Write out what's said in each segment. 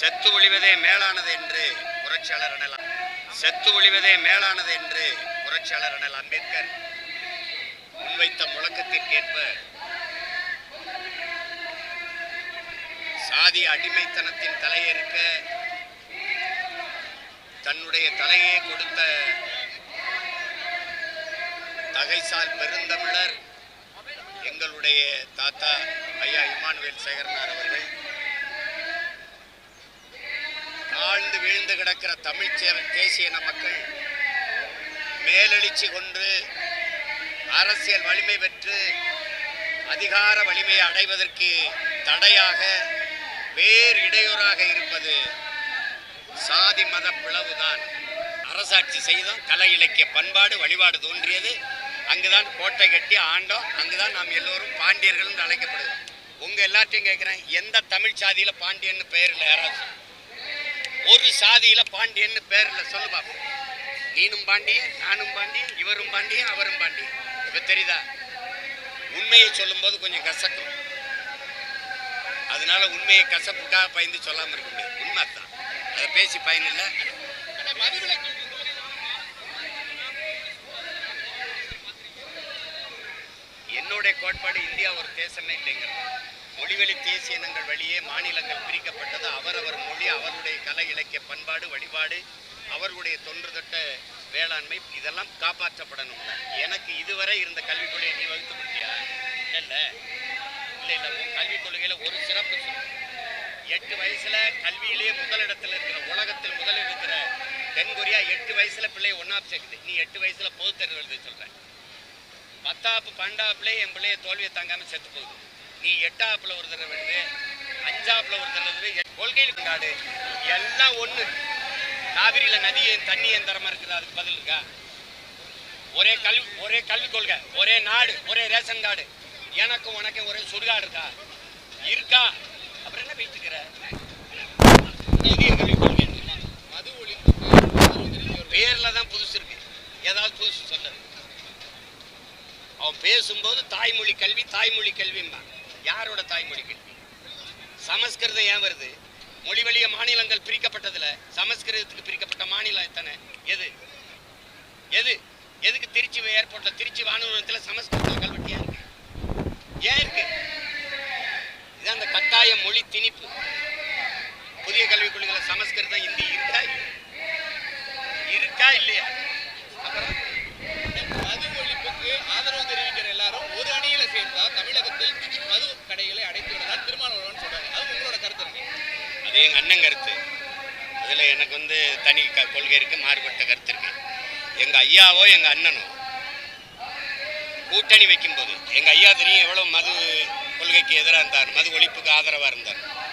செத்து ஒழிவதே மேலானது என்று புரட்சியாளர் அண்ணல் செத்து ஒழிவதே மேலானது என்று புரட்சியாளர் அண்ணல் அம்பேத்கர் முன்வைத்த முழக்கத்திற்கேற்ப சாதி அடிமைத்தனத்தின் தலையெடுக்க தன்னுடைய தலையை கொடுத்த தகைசால் பெருந்தமிழர் எங்களுடைய தாத்தா ஐயா இமானுவேல் சேகரனார் அவர்கள் தாழ்ந்து வீழ்ந்து கிடக்கிற தமிழ் தேசிய மக்கள் மேலெழுச்சி கொண்டு அரசியல் வலிமை பெற்று அதிகார வலிமையை அடைவதற்கு தடையாக வேறு இடையூறாக இருப்பது சாதி மத பிளவுதான். அரசாட்சி செய்தோம் கலை இலக்கிய பண்பாடு வழிபாடு தோன்றியது. அங்குதான் கோட்டை கட்டி ஆண்டோம். அங்குதான் நாம் எல்லோரும் பாண்டியர்கள் என்று அழைக்கப்படுது உங்கள் எல்லாத்தையும் கேட்குறேன் எந்த தமிழ் சாதியில் பாண்டியன்னு பெயர் இல்லை யாராச்சும் ஒரு சாதியில பாண்டியன்னு பேர்ல சொல்லு பாப்போம். நீனும் பாண்டியன் நானும் பாண்டியன் இவரும் பாண்டியன் அவரும் பாண்டியன். இப்ப தெரியுதா? உண்மையை சொல்லும்போது கொஞ்சம் கசக்கும். அதனால உண்மையை கசப்புக்காக பயந்து சொல்லாம இருக்க முடியாது. உண்மை தான் அதை பேசி பயன் இல்லை. என்னுடைய கோட்பாடு இந்தியா ஒரு தேசமே இல்லைங்கிறது. மொழிவெளி தேசிய இனங்கள் வழியே மாநிலங்கள் பிரிக்கப்பட்டது அவரவர் மொழி அவருடைய கலை இலக்கிய பண்பாடு வழிபாடு அவர்களுடைய தொன்று தொட்ட வேளாண்மை இதெல்லாம் காப்பாற்றப்படணும். எனக்கு இதுவரை இருந்த கல்விக் கொள்கையை நீ வகுத்து முடியா இல்லை. இல்ல இல்ல. உன் கல்விக் கொள்கையில் ஒரு சிறப்பு எட்டு வயசுல கல்வியிலேயே முதலிடத்தில் இருக்கிற உலகத்தில் முதலில் இருக்கிற தென்கொரியா எட்டு வயசுல பிள்ளைய ஒன்னாப் சேர்க்குது. நீ எட்டு வயசுல பொது தேர்வு எழுத சொல்ற. பத்தாப்பு பன்னெண்டாப்புலேயே என் பிள்ளைய தோல்வியை தாங்காமல் செத்து போகுது. நீ எட்டாப்புல ஒரு தடவை வருது அஞ்சாப்புல ஒரு தடவை கொள்கையில் கொண்டாடு எல்லாம் ஒண்ணு. காவிரியில நதியை தண்ணி என் தரமா இருக்குது? அதுக்கு பதில் இருக்கா? ஒரே கல்வி ஒரே கல்விக் கொள்கை ஒரே நாடு ஒரே ரேஷன் கார்டு. எனக்கும் உனக்கும் ஒரே சுடுகாடு இருக்கா? இருக்கா. அப்புறம் என்ன பேசிக்கிற மது ஒரு பேர்ல தான் புதுசு இருக்கு. ஏதாவது புதுசு சொல்லு. அவன் பேசும்போது தாய்மொழி கல்வி தாய்மொழி கல்விம்பா யாரோட தாய்மொழிக்கு சமஸ்கிருதம் ஏன் வருது? மொழி வழிய மாநிலங்கள் பிரிக்கப்பட்டதுல சமஸ்கிருதத்துக்கு பிரிக்கப்பட்ட மாநிலம் எத்தனை? எது? எது? எதுக்கு திருச்சி ஏர்போர்ட்ல திருச்சி வானூரத்தில் சமஸ்கிருதத்தில் கல்வெட்டு ஏன் இருக்கு ஏன் இருக்கு இது அந்த கட்டாய மொழி திணிப்பு புதிய கல்விக் கொள்கையில சமஸ்கிருதம் இந்தி இருக்கா இருக்கா இல்லையா அப்புறம் மது ஒழிப்புக்கு ஆதரவு தெரிவிக்கிற எல்லாரும் ஒரு அணியில சேர்ந்தா தமிழகத்தில் மது கடைகளை அடைத்து விடலாம் திருமாவளவன் சொல்றாங்க அது உங்களோட கருத்து இருக்கு இது எங்கள் அண்ணன் கருத்து. அதில் எனக்கு வந்து தனி க- கொள்கை மாறுபட்ட கருத்து இருக்கு. எங்கள் ஐயாவோ எங்கள் அண்ணனோ கூட்டணி வைக்கும்போது எங்கள் ஐயா தெரியும் எவ்வளோ மது கொள்கைக்கு எதிராக இருந்தார் மது ஒழிப்புக்கு ஆதரவாக இருந்தார்.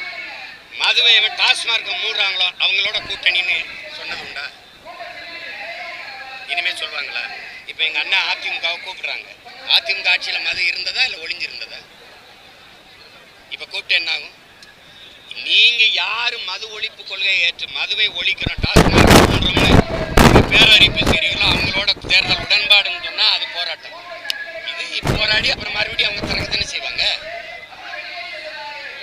மதுவை எவன் டாஸ்மார்க்கை மூடுறாங்களோ அவங்களோட கூட்டணின்னு சொன்னது உண்டா? இனிமேல் சொல்லுவாங்களா இப்போ எங்கள் அண்ணன் அதிமுகவை கூப்பிட்றாங்க. அதிமுக ஆட்சியில் மது இருந்ததா இல்லை ஒளிஞ்சிருந்ததா? இப்போ கூப்பிட்டு என்ன ஆகும் நீங்க யாரு மது ஒழிப்பு கொள்கையை ஏற்று மதுவை ஒழிக்கிறோம் டாஸ்மாக் நீங்க பேரறிப்பு செய்றீங்களோ அவங்களோட தேர்தல் உடன்பாடுன்னு சொன்னா அது போராட்டம். இது போராடி அப்புறம் மறுபடியும் அவங்க திறக்கத்தானே செய்வாங்க?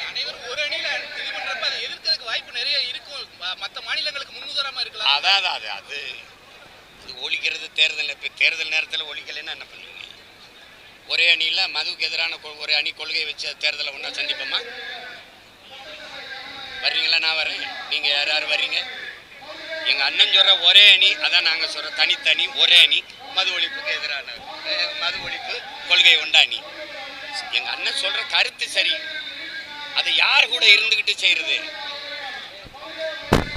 அனைவரும் ஒரு அணியில இது பண்றப்ப அதை எதிர்க்கிறதுக்கு வாய்ப்பு நிறைய இருக்கும். ம- மத்த மாநிலங்களுக்கு முன்னுதாரணமா இருக்கலாம். அதாவது அது அது அது. ஒழிக்கிறது தேர்தல் இப்போ தேர்தல் நேரத்தில் ஒழிக்கலைன்னா என்ன பண்ணுவீங்க? ஒரே அணியில் மதுவுக்கு எதிரான ஒரு அணி கொள்கையை வச்சு தேர்தலை ஒன்றா சந்திப்போமா? வர்றீங்களா? நான் வரேன் நீங்கள் யார் யார் வர்றீங்க? எங்கள் அண்ணன் சொல்கிற ஒரே அணி அதான் நாங்கள் சொல்கிற தனித்தனி ஒரே அணி மது ஒழிப்புக்கு எதிரான மது ஒழிப்பு கொள்கை உண்டா அணி. எங்கள் அண்ணன் சொல்கிற கருத்து சரி. அதை யார் கூட இருந்துக்கிட்டு செய்கிறது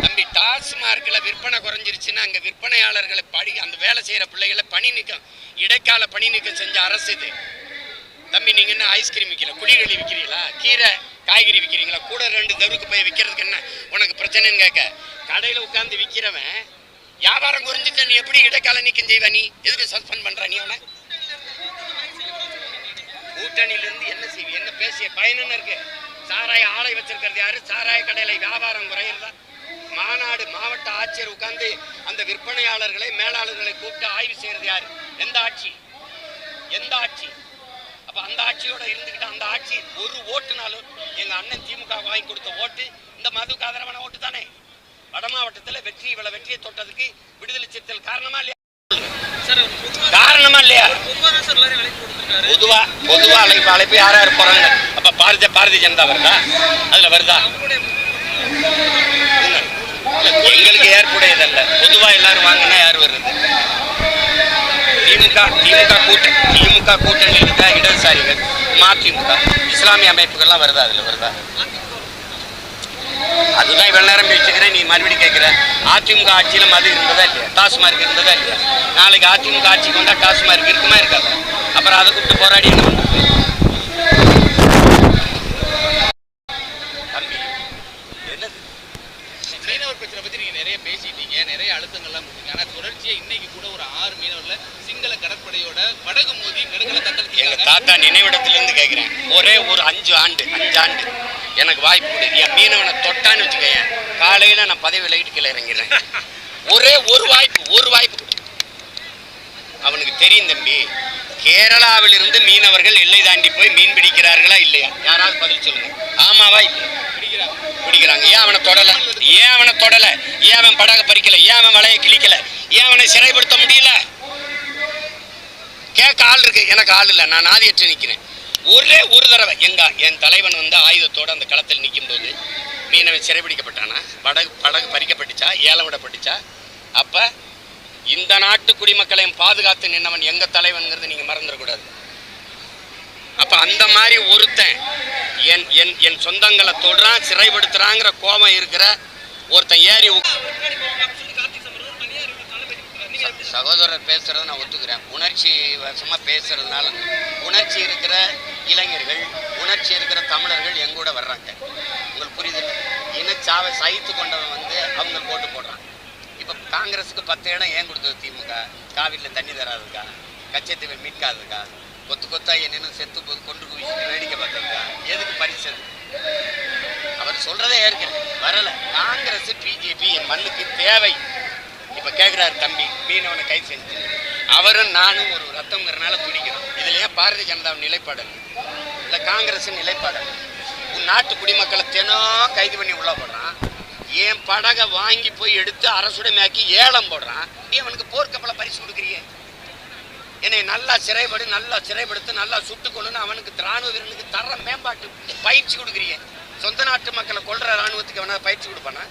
தம்பி டாஸ்மார்க்கில் விற்பனை குறைஞ்சிருச்சுன்னா அங்கே விற்பனையாளர்களை படி அந்த வேலை செய்கிற பிள்ளைகளை பணி நீக்கம் இடைக்கால பணி நீக்கம் செஞ்ச அரசு இது. தம்பி நீங்கள் என்ன ஐஸ்கிரீம் விற்கல குளிரளி விற்கிறீங்களா கீரை காய்கறி விற்கிறீங்களா கூட ரெண்டு தெருவுக்கு போய் விற்கிறதுக்கு என்ன? உனக்கு பிரச்சனைன்னு கேட்க. கடையில் உட்காந்து விற்கிறவன் வியாபாரம் குறைஞ்சிட்டு நீ எப்படி இடைக்கால நீக்கம் செய்வ நீ? எதுக்கு சஸ்பெண்ட் பண்ற நீ அவனை? கூட்டணியிலிருந்து என்ன செய்வி? என்ன பேசிய? பயன் இருக்கு? சாராய ஆலை வச்சிருக்கிறது யாரு? சாராய கடையில வியாபாரம் குறையிறதா? மாநாடு மாவட்ட ஆட்சியர் உட்கார்ந்து அந்த விற்பனையாளர்களை மேலாளர்களை கூப்பிட்டு ஆய்வு செய்யறது யாரு? எந்த ஆட்சி? எந்த ஆட்சி? அப்ப அந்த ஆட்சியோட இருந்துகிட்டு அந்த ஆட்சி ஒரு ஓட்டுனாலும் எங்க அண்ணன் திமுக வாங்கி கொடுத்த ஓட்டு இந்த மதுக்கு ஆதரவான ஓட்டு தானே? வட மாவட்டத்துல வெற்றி இவ்வளவு வெற்றியை தொட்டதுக்கு விடுதலை சிறுத்தைகள் காரணமா இல்லையா? காரணமா இல்லையா? பொதுவா பொதுவா அழைப்பு அழைப்பு யார் போறாங்க அப்ப பாரதிய பாரதிய ஜனதா வருதா? அதுல வருதா? எங்களுக்கு ஏற்புடையதல்ல. பொதுவா எல்லாரும் வாங்கினா யார் வருது திமுக திமுக கூட்டணி திமுக கூட்டணியில் இருக்க இடதுசாரிகள் மதிமுக. இஸ்லாமிய அமைப்புகள்லாம் வருதா அதில் வருதா? அதுதான் இவ்வளோ நேரம் பேசிக்கிறேன் நீ மறுபடியும் கேட்குற. அதிமுக ஆட்சியில் மது இருந்ததா இல்லையா? டாஸ்மார்க் இருந்ததா இல்லையா? நாளைக்கு அதிமுக ஆட்சிக்கு வந்தால் டாஸ்மார்க் இருக்குமா இருக்காது? அப்புறம் அதை கூப்பிட்டு போராடி என்ன தம்பி என்னது? மீனவர் பிரச்சனை பற்றி நீங்கள் நிறைய பேசிட்டீங்க நிறைய அழுத்தங்கள்லாம் கொடுத்தீங்க. ஆனால் தொடர்ச்சியா இன்னைக்கு கூட ஒரு ஆறு மீனவர்ல சிங்கள கடற்படையோட படகு மோதி நடுக்கல எங்க எங்கள் தாத்தா நினைவிடத்துலேருந்து கேட்கிறேன் ஒரே ஒரு அஞ்சு ஆண்டு அஞ்சு ஆண்டு. எனக்கு வாய்ப்பு கொடு. என் மீனவனை தொட்டான்னு வச்சுக்கோங்க காலையில நான் பதவி விலகிட்டு கீழே இறங்கிடுறேன். ஒரே ஒரு வாய்ப்பு ஒரு வாய்ப்பு அவனுக்கு தெரியும் தம்பி கேரளாவிலிருந்து மீனவர்கள் எல்லை தாண்டி போய் மீன் பிடிக்கிறார்களா இல்லையா? யாராவது பதில் சொல்லுங்க. ஆமாவா இல்லையா? பிடிக்கிறாங்க. ஏன் அவனை தொடல? ஏன் அவனை தொடல? ஏன் அவன் படக பறிக்கல? ஏன் அவன் வலையை கிழிக்கல? ஏன் அவனை சிறைப்படுத்த முடியல? கேட்க ஆள் இருக்கு. எனக்கு ஆள் இல்லை. நான் ஆதியற்று நிற்கிறேன் ஒரே ஒரு தடவை எங்க என் தலைவன் வந்து ஆயுதத்தோட அந்த களத்தில் நிற்கும் போது மீனவன் சிறைபிடிக்கப்பட்டானா? படகு படகு பறிக்கப்பட்டுச்சா? ஏலம் விடப்பட்டுச்சா? அப்ப இந்த நாட்டு குடிமக்களையும் பாதுகாத்து நின்னவன் எங்க தலைவன்ங்கிறது நீங்க மறந்துடக்கூடாது அப்ப அந்த மாதிரி ஒருத்தன் என் என் என் சொந்தங்களை தொடுறான் சிறைப்படுத்துறாங்கிற கோபம் இருக்கிற ஒருத்தன் ஏறி சகோதரர் பேசுறத நான் ஒத்துக்கிறேன். உணர்ச்சி வசமா பேசுறதுனால உணர்ச்சி இருக்கிற இளைஞர்கள் உணர்ச்சி இருக்கிற தமிழர்கள் எங்கூட வர்றாங்க. உங்களுக்கு புரியுது இனச்சாவை சகித்து கொண்டவன் வந்து அவங்க போட்டு போடுறான். இப்போ காங்கிரஸுக்கு பத்து இடம் ஏன் கொடுத்தது திமுக? காவிரியில் தண்ணி தராதுக்கா கச்சத்தீவை மீட்காதுக்கா கொத்து கொத்தா என்னென்னு செத்து போது கொண்டு குவிச்சு வேடிக்கை பார்த்ததுக்கா எதுக்கு பரிசு அவர் சொல்றதே ஏற்கிறேன் வரல. காங்கிரஸ் பிஜேபி என் மண்ணுக்கு தேவை. இப்ப கேக்குறாரு தம்பி மீனவனை கை செஞ்சு. அவரும் நானும் ஒரு ரத்தம்ங்கிறனால துடிக்கிறோம். இதுல ஏன் பாரதிய ஜனதா நிலைப்பாடு இல்ல? இல்ல காங்கிரஸ் நிலைப்பாடு உன் நாட்டு குடிமக்களை தினம் கைது பண்ணி உள்ள போடுறான். என் படகை வாங்கி போய் எடுத்து அரசுடைமையாக்கி ஏலம் போடுறான். நீ அவனுக்கு போர்க்கப்பலை பரிசு கொடுக்குறியே. என்னை நல்லா சிறைப்படு நல்லா சிறைப்படுத்து நல்லா சுட்டு கொள்ளுன்னு அவனுக்கு ராணுவ வீரனுக்கு தர மேம்பாட்டு பயிற்சி கொடுக்குறீங்க. சொந்த நாட்டு மக்களை கொள்ற ராணுவத்துக்கு அவனா பயிற்சி கொடுப்பானா?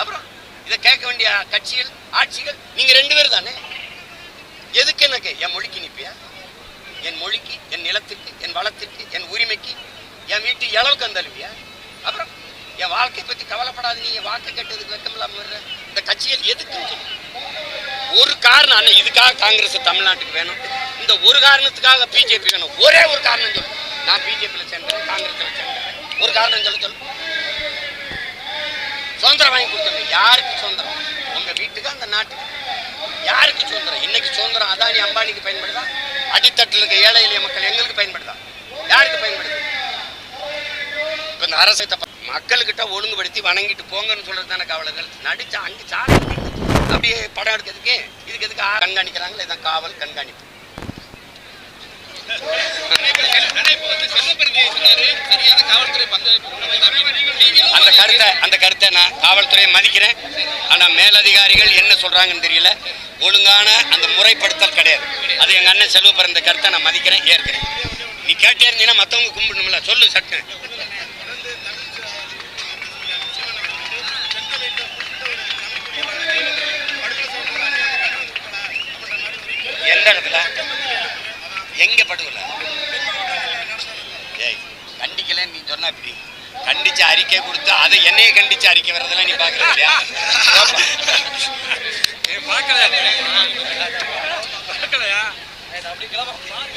அப்புறம் இதை கேட்க வேண்டிய கட்சிகள் ஆட்சிகள் நீங்க ரெண்டு பேர் தானே? எதுக்கு எனக்கு? என் மொழிக்கு நிற்பியா என் மொழிக்கு என் நிலத்திற்கு என் வளத்திற்கு என் உரிமைக்கு என் வீட்டு இளவுக்கு வந்தழுவியா அப்புறம் என் வாழ்க்கை பற்றி கவலைப்படாது நீங்கள் வாக்கு கட்டுறதுக்கு வெக்கம் இல்லாமல் வர்ற இந்த கட்சிகள் எதுக்குன்னு ஒரு காரணம் அண்ணா இதுக்காக காங்கிரஸ் தமிழ்நாட்டுக்கு வேணும். இந்த ஒரு காரணத்துக்காக பிஜேபி வேணும். ஒரே ஒரு காரணம் சொல்லு. நான் பிஜேபியில் சேர்ந்தேன் காங்கிரஸில் சேர்ந்தேன் ஒரு காரணம் சொல்லு சொல்லு. சுதந்திரம் வாங்கி கொடுத்தோம் யாருக்கு சுதந்திரம்? உங்க வீட்டுக்கு அந்த நாட்டுக்கு. யாருக்கு சுதந்திரம்? இன்னைக்கு சுதந்திரம் அதானி அம்பானிக்கு பயன்படுதா? அடித்தட்டில் இருக்க ஏழை எளிய மக்கள் எங்களுக்கு பயன்படுதா? யாருக்கு பயன்படுது? இப்போ இந்த அரசை தப்ப மக்கள்கிட்ட ஒழுங்குபடுத்தி வணங்கிட்டு போங்கன்னு சொல்கிறது தானே கவலைகள். நடிச்சு அஞ்சு சாலை அப்படியே படம் எடுக்கிறதுக்கு இதுக்கு எதுக்கு கண்காணிக்கிறாங்களே? இதான் காவல் கண்காணிப்பு. அந்த கருத்தை அந்த கருத்தை நான் காவல்துறையை மதிக்கிறேன். ஆனால் மேலதிகாரிகள் என்ன சொல்கிறாங்கன்னு தெரியல. ஒழுங்கான அந்த முறைப்படுத்தல் கிடையாது. அது எங்கள் அண்ணன் செல்வ பிறந்த கருத்தை நான் மதிக்கிறேன் ஏற்கிறேன். நீ கேட்டே இருந்தீங்கன்னா மற்றவங்க கும்பிடணும்ல. சொல்லு சட்டு. எந்த இடத்துல எங்க படுகொலை ஏய் கண்டிக்கலன்னு நீ சொன்னா இப்படி கண்டிச்சு அறிக்கை கொடுத்து அதை என்னைய கண்டிச்சு அறிக்கை வர்றதெல்லாம் நீ பாக்குற இல்லையா பார்க்கலையா அப்படி கிளம்ப போங்க